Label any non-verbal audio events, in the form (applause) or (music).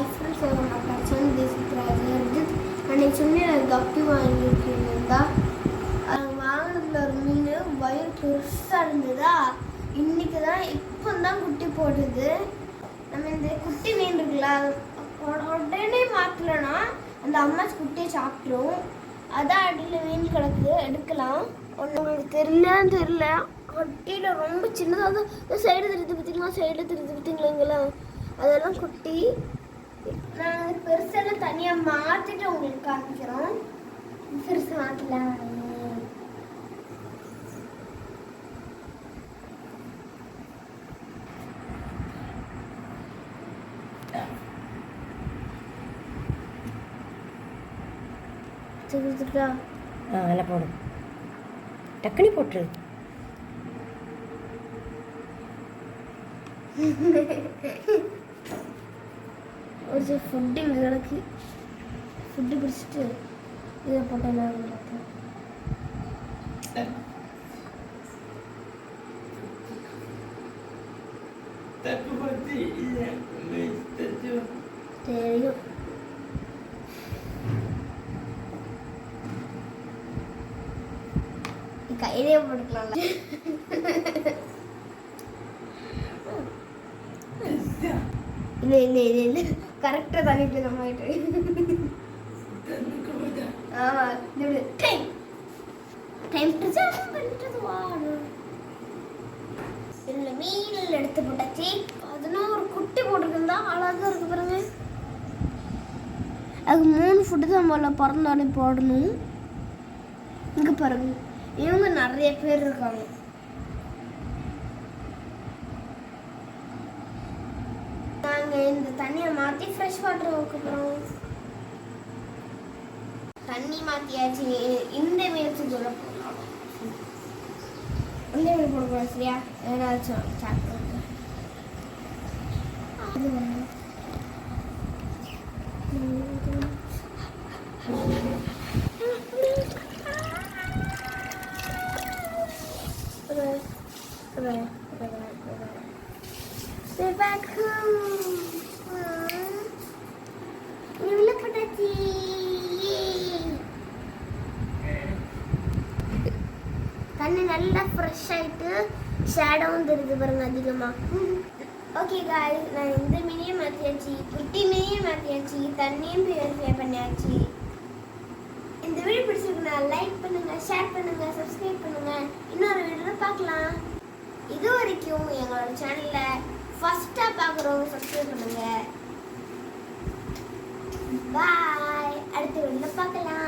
Hi friends நான் person தேசித்ராஜ் அன்னைக்கு சொன்னேன் கப்பி வாங்கியிருக்கீங்களா அது வாங்கினதுல ஒரு மீன் வயிறு பெருசாக இருந்ததா? இன்னைக்கு தான் இப்போ தான் குட்டி போடுது. நம்ம இந்த குட்டி மீன் இருக்குல்ல உடனே மாற்றலனா அந்த அம்மா குட்டியை சாப்பிட்ரும் அதான் அடியில் மீன் கிடக்குது எடுக்கலாம். ஒன்று உங்களுக்கு தெரியலன்னு தெரியல. குட்டியில் ரொம்ப சின்னதாக தான் சைடு திருத்தி பார்த்தீங்களா சைடு திருத்தி பார்த்தீங்களா அதெல்லாம் குட்டி. நாங்கள் பெருசெல்லாம் தனியாக மாற்றிட்டு உங்களுக்கு காமிக்கிறோம் பெருசு மாற்றலாம் கொடுத்துட்டா ஆ நல்லா போடு. டக்குனி போட்டுரு. ஒரு (laughs) ഒരു ഫുഡ് ഇളക്കി ഫുഡ് പിടിച്ചിട്ട് ഇത് പൊട്ടനാണ് തേയും കയ്യിലേ ഇല്ല ഇല്ല ഇല്ല ഇല്ല. கரெக்டாக தண்ணிட்டு நம்ம தண்ணுக்கு ஆமாம் டைம் டைம் ப்ரிசர்வ் இதில் மீனில் எடுத்து போட்டாச்சு. அதெல்லாம் ஒரு குட்டி போட்டிருக்குந்தா அழகாக இருக்கு பாருங்க. அதுக்கு மூணு ஃபுட்டு தான் முதல்ல பிறந்தோடனே போடணும். இங்கே பாருங்க. இவங்க நிறைய பேர் இருக்காங்க. நாங்கள் இந்த தண்ணியை மாற்றி ஃப்ரெஷ் வாட்டர் வைக்க போகிறோம் தண்ணி மாற்றியாச்சு இந்த மீனுக்கு சொல்ல போகலாம் இந்த மீன் போட போகிறோம் சரியா? ஏதாச்சும் சாப்பிட்டு அது Right, right, right. உள்ள போட்டாச்சு தண்ணி நல்லா ஃப்ரெஷ் ஆகிட்டு ஷேடோவும் தெரியுது பாருங்க அதிகமாக ஓகே காய் நான் இந்த மீனையும் மாற்றியாச்சு குட்டி மீனையும் மாற்றியாச்சு தண்ணியும் பியூரிஃபை பண்ணியாச்சு. இந்த வீடியோ பிடிச்சிருக்குன்னா லைக் பண்ணுங்க ஷேர் பண்ணுங்க சப்ஸ்கிரைப் பண்ணுங்க. இன்னொரு வீடியோல பார்க்கலாம். இது வரைக்கும் எங்களோட சேனலில் ஃபஸ்ட்டாக பார்க்குறவங்க சப்ஸ்கிரைப் பண்ணுங்கள் பாய் அடுத்து வெளில பார்க்கலாம்.